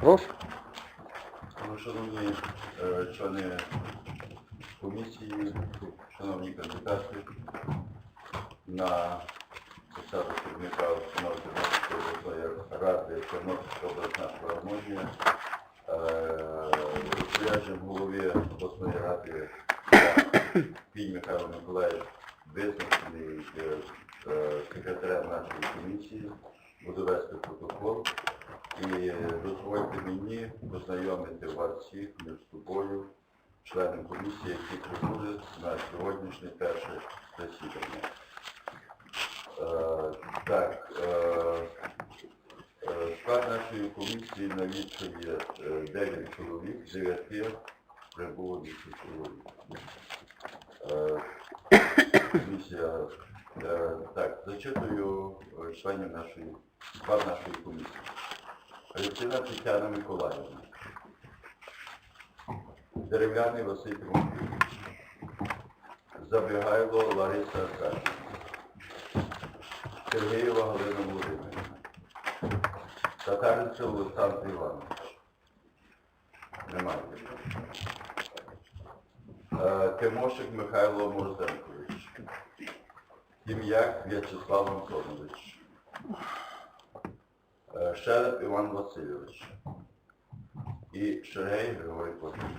Прошу. Ну, Шановні е, члени комісії, шановні кандидати на посаду керівника Тернопільської обласної ради Тернопільська обласна філармонія, розпорядженням голови обласної ради Пінь Михайло Миколаївич визначений е, секретарем нашої комісії, буду вести протокол. І дозвольте мені познайомити вас всіх між собою, членом комісії, які прибули на сьогоднішнє перше засідання. Е, так, е, е, склад нашої комісії налічує е, 9 чоловік, з 9 прибуло 10 чоловік. Е, комісія, е, так, зачитую е, членів нашої, склад нашої комісії. Алевтина Тетяна Миколаївна. Дерев'яний Василь Тимофійович. Забігайло Лариса Аркадівна. Сергієва Галина Володимирівна. Татаринцев Олександр Іванович. Немає. Е, Тимошик Михайло Морозенкович. Тім'як В'ячеслав Антонович. Е, Іван Васильович і Шергей Григорій Платонович.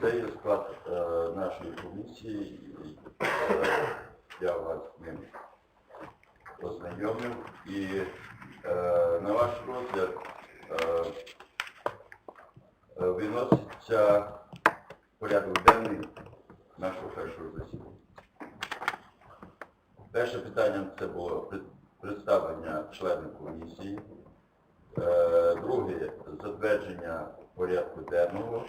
Це є склад е, нашої комісії, е, я вас з ним ознайомив. І е, на ваш розгляд виноситься порядок денний нашого першого засідання. Перше питання це було представлення членів комісії. Е, Друге затвердження порядку денного.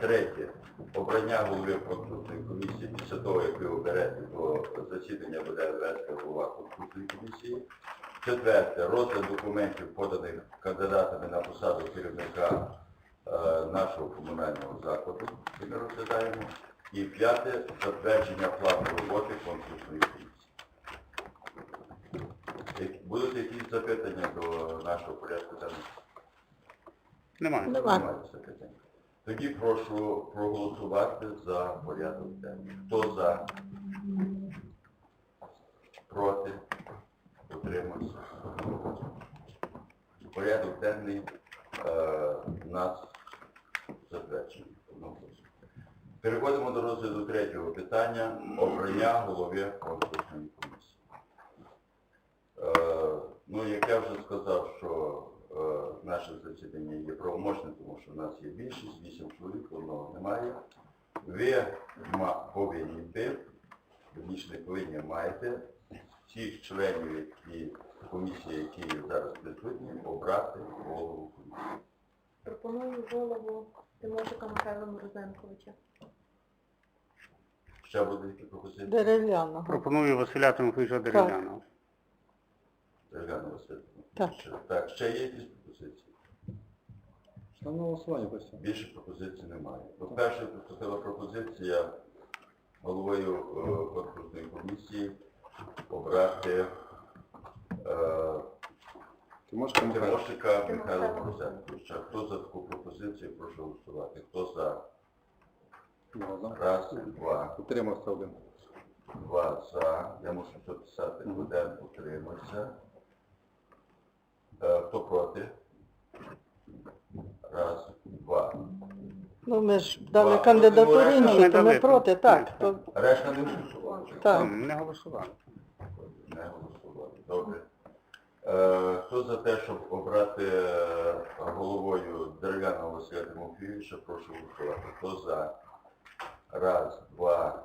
Третє обрання голови конкурсної комісії після того, як ви оберете до засідання буде вести голова конкурсної комісії. Четверте розгляд документів, поданих кандидатами на посаду керівника е, нашого комунального закладу, ми розглядаємо. І п'яте затвердження плану роботи конкурсної комісії. Будуть якісь запитання до нашого порядку денного? Немає. Немає запитань. Тоді прошу проголосувати за порядок денний. Хто за? Проти? Утримався? Порядок денний е, нас затверджений. Переходимо до розгляду третього питання обрання голови конкурсної комісії. Ну, як я вже сказав, що е, наше засідання є правоможним, тому що в нас є більшість, вісім чоловік, одного немає. Ви повинні верніше не повинні, маєте всіх членів які, комісії, які зараз присутні, обрати голову комісії. Пропоную голову Тимошика Михайла Морозенковича. Ще буде які пропозиції? Дерев'яного. Пропоную Василя Тимофійовича Дерев'яного. Ірина Васильівна. Так. Ще- Так, ще є якісь пропозиції? Ставлю на голосування просто. Більше пропозицій немає. По-перше, поступила пропозиція головою е, конкурсної комісії обрати е, Тимошка Михайло. Тимошика Михайла Морозенковича. Хто за таку пропозицію, прошу голосувати. Хто за? Два. Раз, два. Утримався один. Два за. Я мушу записати. Мгм. Один утримався. Е, Хто проти? Раз, два. Ну, ми ж дали Два. кандидатуру Ну, іншу, не то ми дали. проти, так. То, Решта не голосували. так. Не голосували. Не голосували. Добре. Е, хто за те, щоб обрати е, головою дерев'яного Василя Тимофійовича, прошу голосувати. Хто за? Раз, два,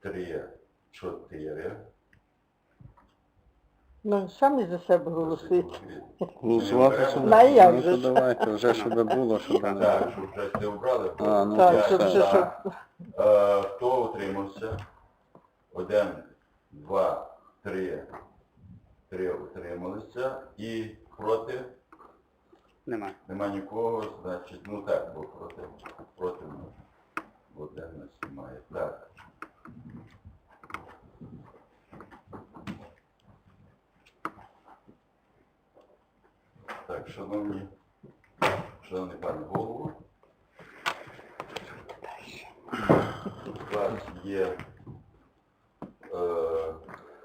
три, чотири. Ну, самі за себе голосуйте. Голосувати собі. На як Ну, же то ж. давайте, вже щоб було, щоб Так, не... щоб вже не обрали. А, ну, Так, щоб за. вже, щоб... Е, Хто утримався? Один, два, три. Три утрималися. І проти? Немає. Нема нікого, значить, ну так, бо проти, проти ну, бо де нас немає. Так. Так, шановні, шановний пане голову, у вас є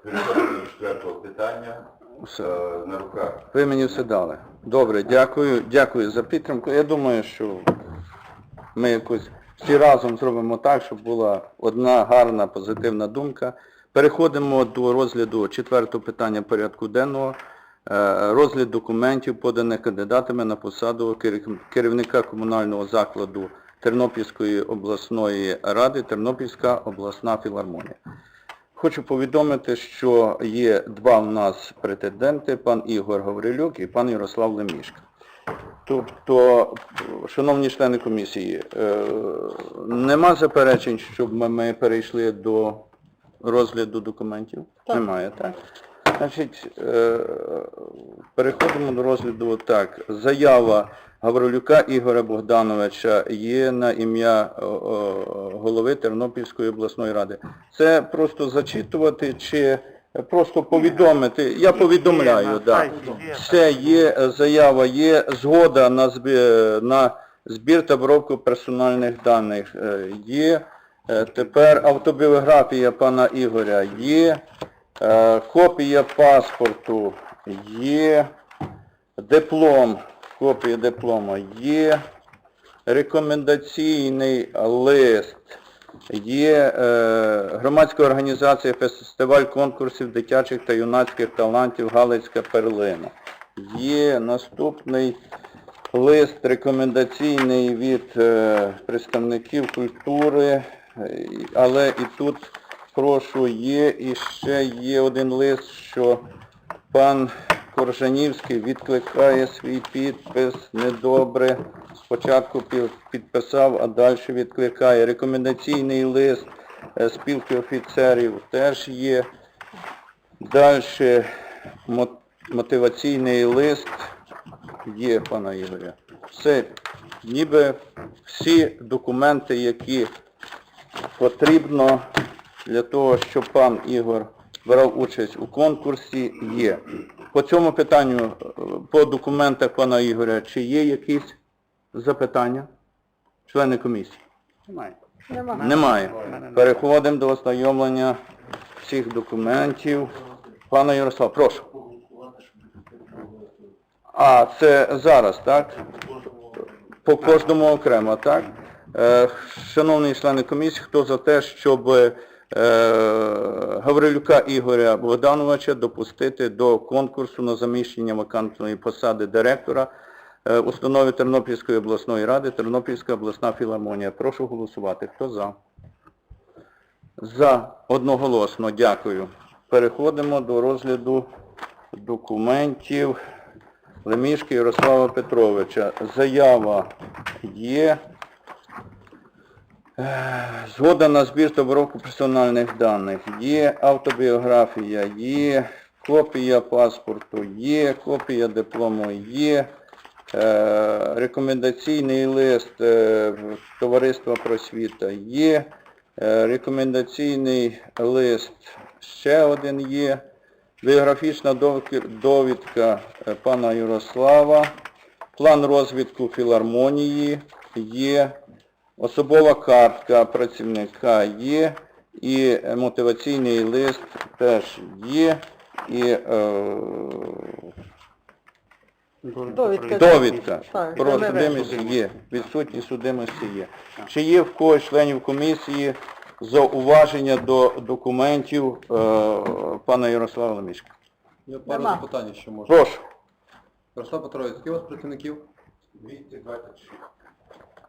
переходимо до четвертого питання Все. е, на руках. Ви мені все дали. Добре, дякую, дякую за підтримку. Я думаю, що ми якось всі разом зробимо так, щоб була одна гарна, позитивна думка. Переходимо до розгляду четвертого питання порядку денного. Е, Розгляд документів, поданих кандидатами на посаду керівника комунального закладу Тернопільської обласної ради Тернопільська обласна філармонія. Хочу повідомити, що є два у нас претенденти, пан Ігор Гаврилюк і пан Ярослав Лемішка. Тобто, шановні члени комісії, е, нема заперечень, щоб ми, ми перейшли до розгляду документів? Так. Немає, так? Значить, е, переходимо до розгляду так. Заява Гаврилюка Ігоря Богдановича є на ім'я голови Тернопільської обласної ради. Це просто зачитувати чи просто повідомити? Я повідомляю, так. Все є, заява є, згода на збір, на збір та обробку персональних даних е, є. Е, Тепер автобіографія пана Ігоря є. Е, Копія паспорту є. Диплом, копія диплома є. Рекомендаційний лист є. Е, Громадська організація фестиваль конкурсів дитячих та юнацьких талантів Галицька перлина. Є наступний лист рекомендаційний від е, представників культури, але і тут прошу є і ще є один лист, що пан Коржанівський відкликає свій підпис недобре. Спочатку підписав, а далі відкликає. Рекомендаційний лист е, спілки офіцерів теж є. Далі мотиваційний лист є, пана Ігоря. Все, ніби всі документи, які потрібно для того, щоб пан Ігор брав участь у конкурсі, є. По цьому питанню, е, по документах пана Ігоря, чи є якісь запитання? Члени комісії? Немає. Нема. Немає. Переходимо до ознайомлення всіх документів. Пане Ярослав, прошу. А, це зараз, так? По кожному окремо, так? Е, Шановні члени комісії, хто за те, щоб Гаврилюка Ігоря Богдановича допустити до конкурсу на заміщення вакантної посади директора е, установи Тернопільської обласної ради Тернопільська обласна філармонія. Прошу голосувати. Хто за? За одноголосно, дякую. Переходимо до розгляду документів Лемішки Ярослава Петровича. Заява є. Е, Згода на збір та обробку персональних даних. Є автобіографія, є копія паспорту, є копія диплому, є е, рекомендаційний лист е, Товариства просвіта є, рекомендаційний лист ще один є, біографічна довідка пана Ярослава, план розвитку філармонії є, особова картка працівника є, і мотиваційний лист теж є, і е, Довідка. довідка Так, про це судимість є, відсутність судимості є. Чи є в когось членів комісії зауваження до документів е, пана Ярослава Лемішка? Є пару Нема. запитань, що можна. Прошу. Ярослав Петрович, скільки у вас працівників? 226.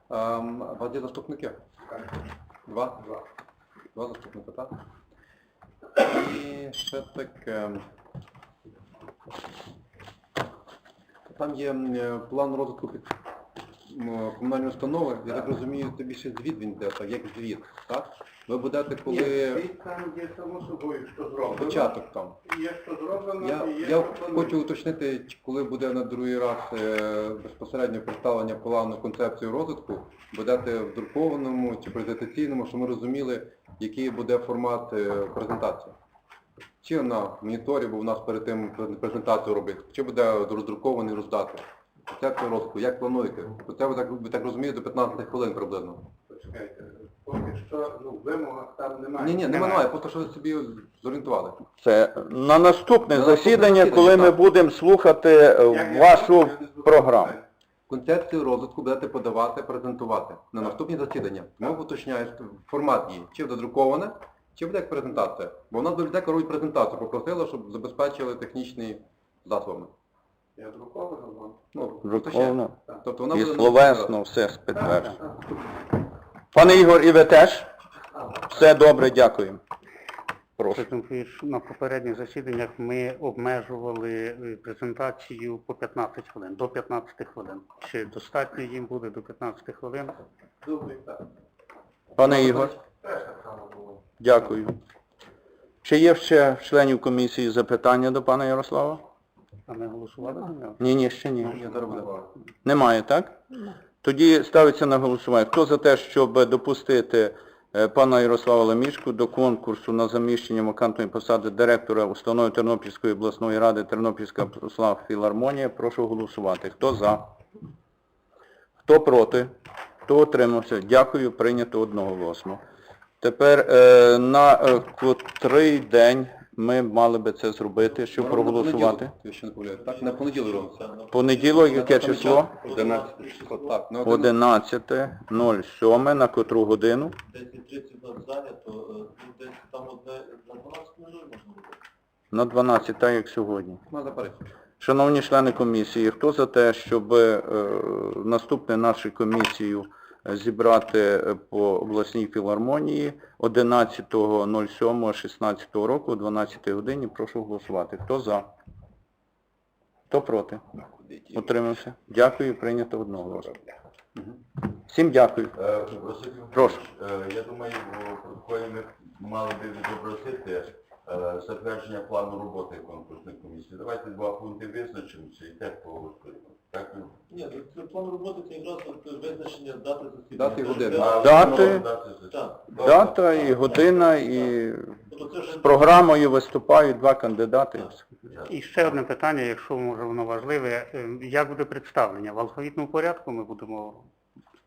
Ем, у є заступники? Два? Два. Два заступника, так? І ще таке. Там є е, план розвитку під м, комунальної установи. Я так розумію, це більше звіт він йде, так, як звіт, так? Ви будете коли там є само собою, що зроблено. початок там. Є що зроблено, Я, я хочу уточнити, чи коли буде на другий раз е, безпосередньо представлення плану концепції розвитку, будете в друкованому чи презентаційному, щоб ми розуміли, який буде формат е, презентації. Чи на моніторі, бо у нас перед тим презентацію робити, чи буде роздрукований роздати. Концепцію розвитку, як плануєте? Це ви так, ви так розумієте, до 15 хвилин приблизно. Почекайте, поки що ну, в вимогах там немає. Ні, ні, немає, просто що ви собі зорієнтували. Це на наступне На засідання, наступне коли ми так. будемо слухати е, я вашу я не зрозумів. програму. Концепцію розвитку будете подавати, презентувати на наступні засідання. Ми уточняємо формат її, чи буде друковане, чи буде як презентація. Бо в нас бібліотека робить презентацію, попросила, щоб забезпечили технічні засоби. Я друковано вам. Ну, Друковано. Тобто вона І буде словесно все підтверджено. Пане Ігор, і ви теж? Все добре, дякую. Прошу. На попередніх засіданнях ми обмежували е, презентацію по 15 хвилин, до 15 хвилин. Чи достатньо їм буде до 15 хвилин? Так. Пане Ігор, Теж так само було. дякую. Чи є ще в членів комісії запитання до пана Ярослава? А ми голосували за нього? Ні, ні, ще ні. Зараз буде. Немає, так? Тоді ставиться на голосування. Хто за те, щоб допустити е, пана Ярослава Ламішку до конкурсу на заміщення вакантної посади директора установи Тернопільської обласної ради Тернопільська Православ Філармонія, прошу голосувати. Хто за? Хто проти? Хто утримався? Дякую, прийнято одноголосно. Тепер е, на е, котрий день ми мали би це зробити, щоб проголосувати? На не. Так, на понеділок. Понеділок, яке число? 11 число. Так, на 11. 11.07, на котру годину? 10.30 нас зайнято, е, ну, десь там одне на 12 можна робити. На 12, так як сьогодні. На. Шановні члени комісії, хто за те, щоб е, наступне нашу комісію е, зібрати е, по обласній філармонії 11.07.16 року о 12 годині, прошу голосувати. Хто за? Хто проти? Утримався? Дякую, прийнято одного одноголосно. Всім дякую. Е, Прошу. Е, Я думаю, в протоколі ми мали би відобразити затвердження плану роботи конкурсної комісії. Давайте два пункти визначимося і теж поговоримо. Так? ну, Ні, це план роботи це якраз от визначення дати засідання. Дати і години. а, Дати. дати Так. Дата і година, і Тобто це з програмою виступають два кандидати. І ще одне питання, якщо може воно важливе, е, як буде представлення? В алфавітному порядку ми будемо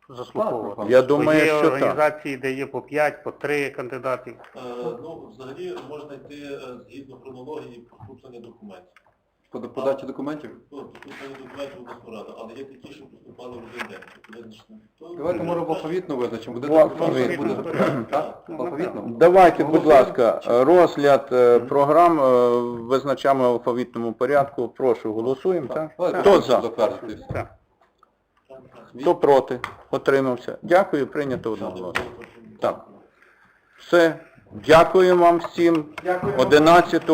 заслуховувати? Я думаю, Бо є що так. організації, де є по 5, по 3 кандидатів. е, ну, взагалі можна йти е, згідно хронології поступлення документів. По подачі документів? Ну, але є такі, що поступали в один день. Тобто Давайте може в алфавітно визначимо. Буде буде. Так? Алфавітно? Давайте, будь ласка, розгляд е, програм е, визначаємо в алфавітному порядку. Прошу, голосуємо, так? Давайте Хто за? затвердити. Так. Хто проти? Отримався. Дякую, прийнято одноголосно. Так. Все. Дякую вам всім. 11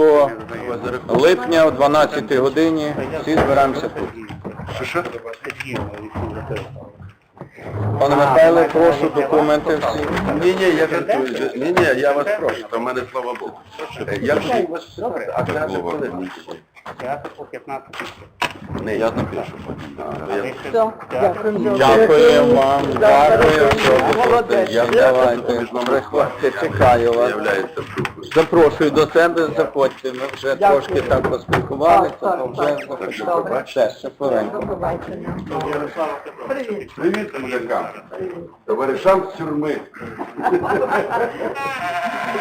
липня о 12 годині всі збираємося тут. Пане Михайле, прошу документи всі. Ні, ні, я жартую. Ні, ні, я вас прошу, то в мене слава Богу. Я вас а це вже коли? П'ятий по 15. Не, я напишу. Все, дякую. Дякую вам, дякую, що. Я давайте, приходьте, чекаю вас. Запрошую до себе, заходьте. Ми вже трошки так поспілкувалися, то вже заходьте. Все, ще хвилинку. Привіт. Привіт, мужикам. Товаришам з тюрми.